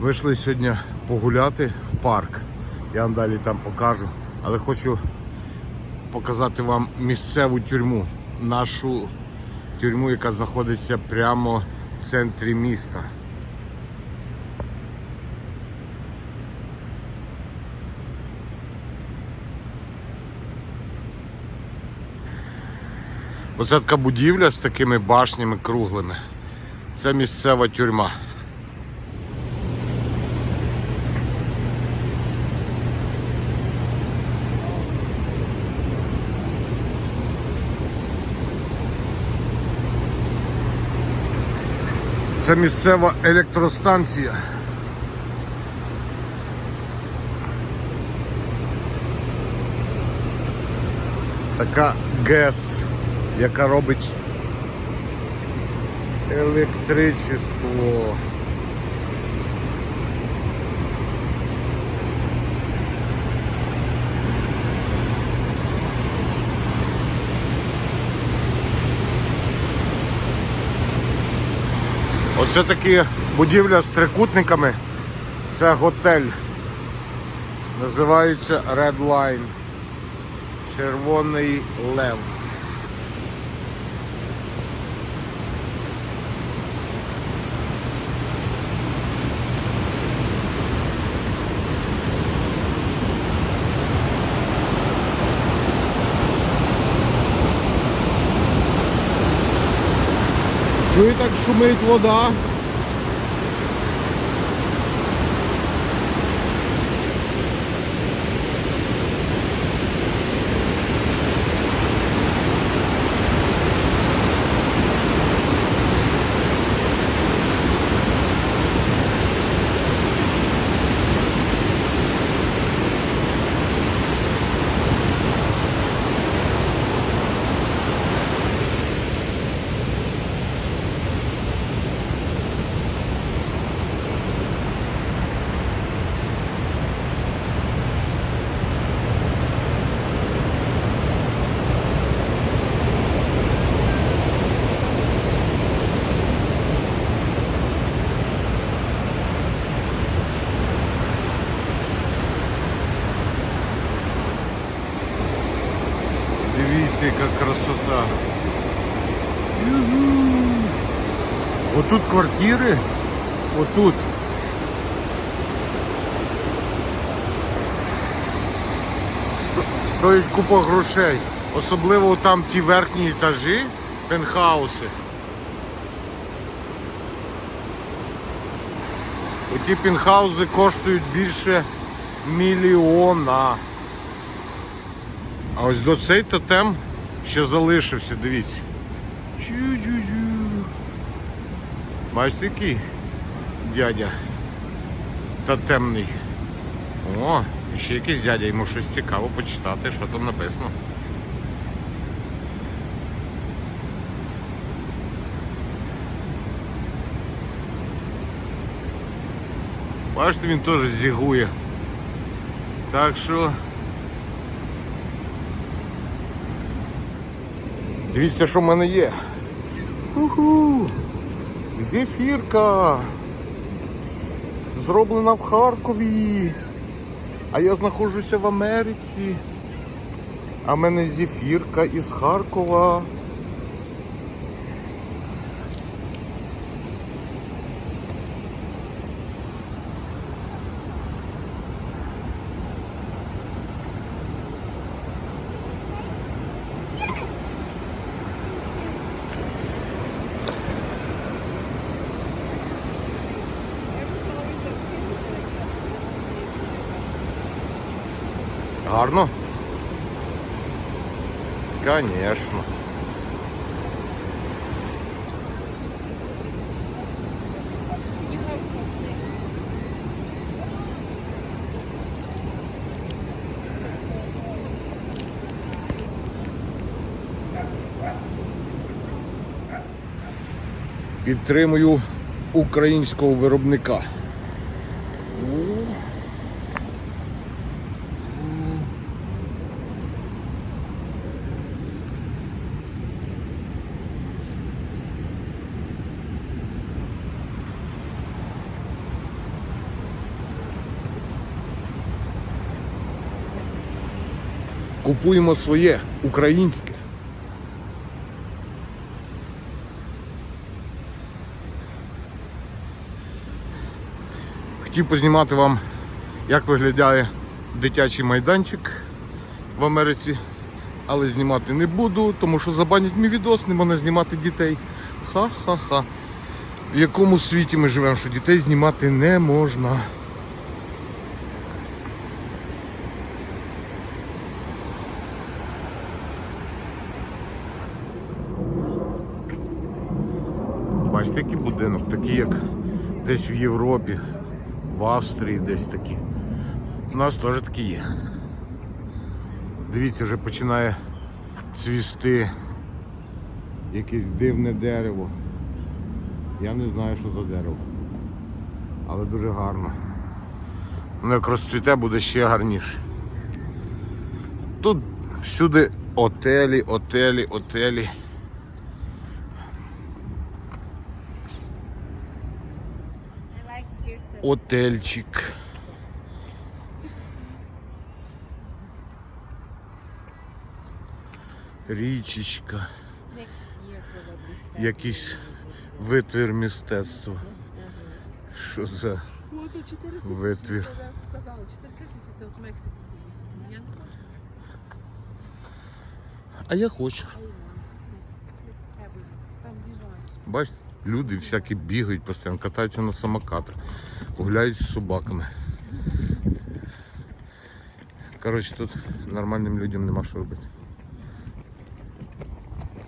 Вийшли сьогодні погуляти в парк. Я вам далі там покажу. Але хочу показати вам місцеву тюрму. Нашу тюрму, яка знаходиться прямо в центрі міста. Оце така будівля з такими башнями круглими. Це місцева тюрма. Це місцева електростанція. Така ГЕС, яка робить електричество. Оце такі будівля з трикутниками. Це готель. Називається Red Line. Червоний лев. Чує так шумить вода. Дивіться, яка красота. Югу. Отут квартири. Отут. Сто- Стоїть купа грошей. Особливо там ті верхні етажі, пентхауси. Оті пентхауси коштують більше мільйона. А ось до цей тотем ще залишився, дивіться. Чу-чу-чу. Бачите, який дядя тотемний. О, ще якийсь дядя, йому щось цікаво почитати, що там написано. Бачите, він теж зігує. Так що Дивіться, що в мене є. Уху! Зефірка. Зроблена в Харкові. А я знаходжуся в Америці. А в мене зефірка із Харкова. Гарно? Конечно. Підтримую українського виробника. Купуємо своє українське. Хотів познімати вам, як виглядає дитячий майданчик в Америці, але знімати не буду, тому що забанять мій відос, не можна знімати дітей. Ха-ха-ха. В якому світі ми живемо, що дітей знімати не можна. Бачите, такий як десь в Європі, в Австрії десь такі. У нас теж такі є. Дивіться, вже починає цвісти якесь дивне дерево. Я не знаю, що за дерево. Але дуже гарно. Воно як розцвіте буде ще гарніше. Тут всюди отелі, отелі, отелі. Отельчик. Річечка. Якийсь витвір мистецтва. Що за то 4 тисячі. Витвір. Показали, 4 от в Мексику. Я не хочу. А я хочу. Бачите, люди всякі бігають постійно, катаються на самокатах, гуляють з собаками. Коротше, тут нормальним людям нема що робити.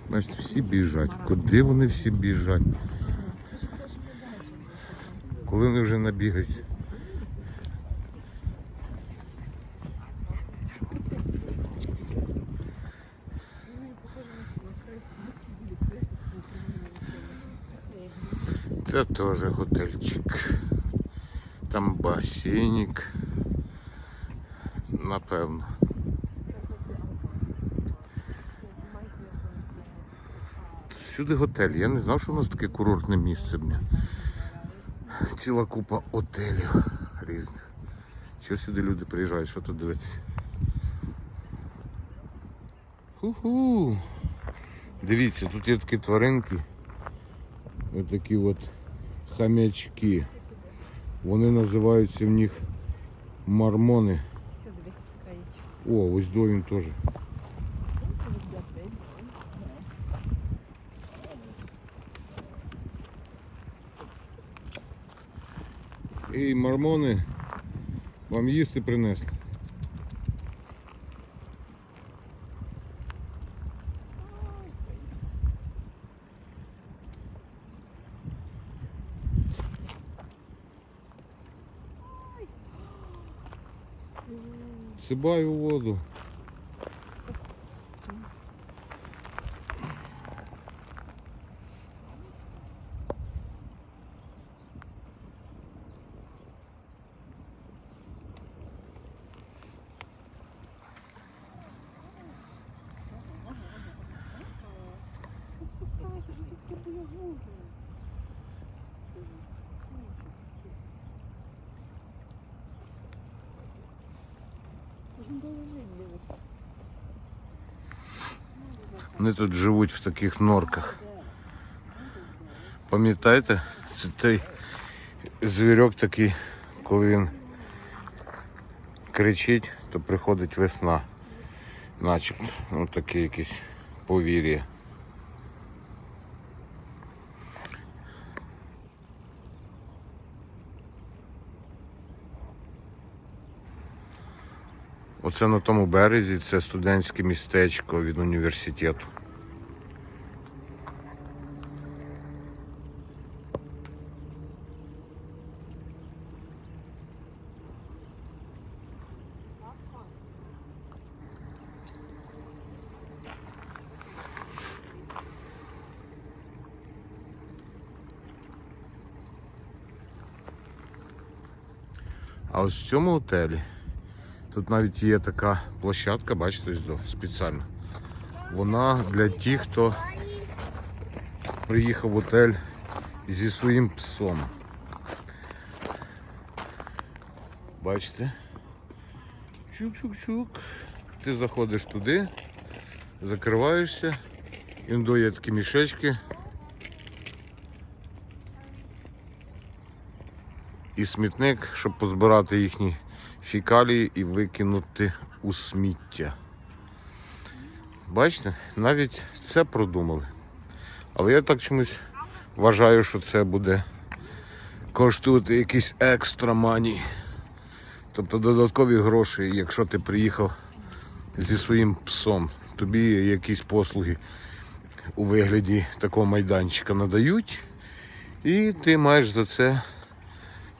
Бачите, всі біжать. Куди вони всі біжать? Коли вони вже набігаються? Це теж готельчик. Там басейник. Напевно. Сюди готель. Я не знав, що у нас таке курортне місце. Блін. Ціла купа отелів різних. Що сюди люди приїжджають, що тут дивитися? Ху-ху. Дивіться, тут є такі тваринки. Ось такі от хам'ячки. Вони називаються в них мормони. Все, дивись, краєчку. О, ось до він теж. Ей, мормони, вам їсти принесли. Сибай у воду. Вони тут живуть в таких норках. Пам'ятаєте? Це той звірок такий, коли він кричить, то приходить весна. Начебто. Ну таке якесь повір'я. Оце на тому березі, це студентське містечко від університету. А ось в цьому готелі тут навіть є така площадка, бачите, спеціально. Вона для тих, хто приїхав в готель зі своїм псом. Бачите? Чук-чук-чук. ти заходиш туди, закриваєшся, он є такі мішечки. І смітник, щоб позбирати їхні фікалії і викинути у сміття. Бачите, навіть це продумали. Але я так чомусь вважаю, що це буде коштувати якісь екстра мані. Тобто додаткові гроші, якщо ти приїхав зі своїм псом, тобі якісь послуги у вигляді такого майданчика надають, і ти маєш за це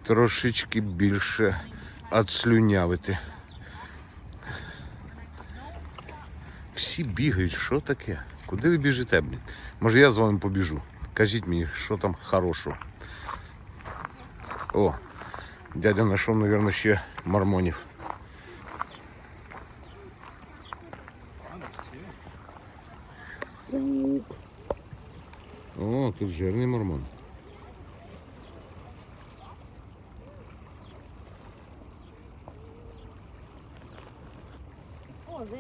трошечки більше отслюнявити. Всі бігають, що таке? Куди ви біжите, блін? Може я з вами побіжу? Кажіть мені, що там хорошого. О, дядя знайшов, мабуть, ще мормонів. О, тут жирний мормон. This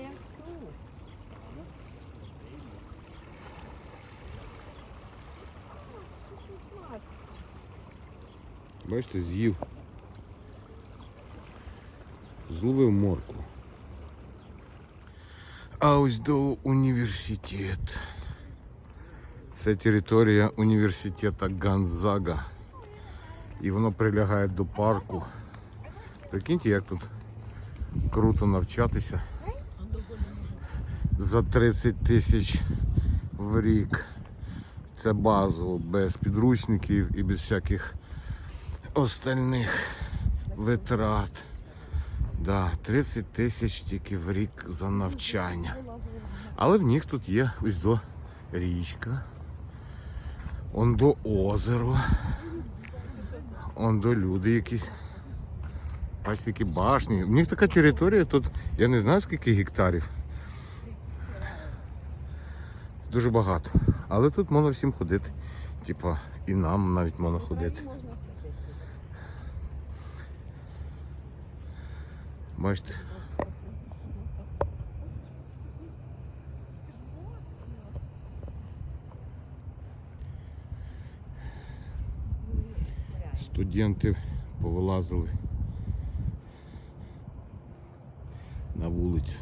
is smart. Бачите, з'їв. Зловив морку. А ось до університет. Це територія університету Ганзага. І воно прилягає до парку. Прикиньте, як тут круто навчатися. За 30 тисяч в рік. Це базово, без підручників і без всяких остальних витрат. Да, 30 тисяч тільки в рік за навчання. Але в них тут є ось до річка. Он до озеро. Он до люди якісь. Бачите, які башні. У них така територія тут, я не знаю скільки гектарів. Дуже багато. Але тут можна всім ходити. Типа, і нам навіть можна ходити. Бачите. Студенти повилазили на вулицю.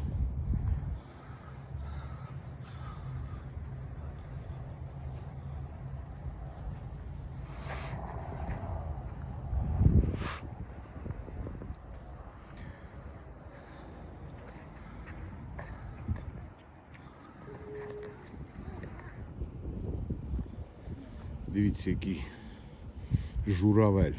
Дивіться, який журавель.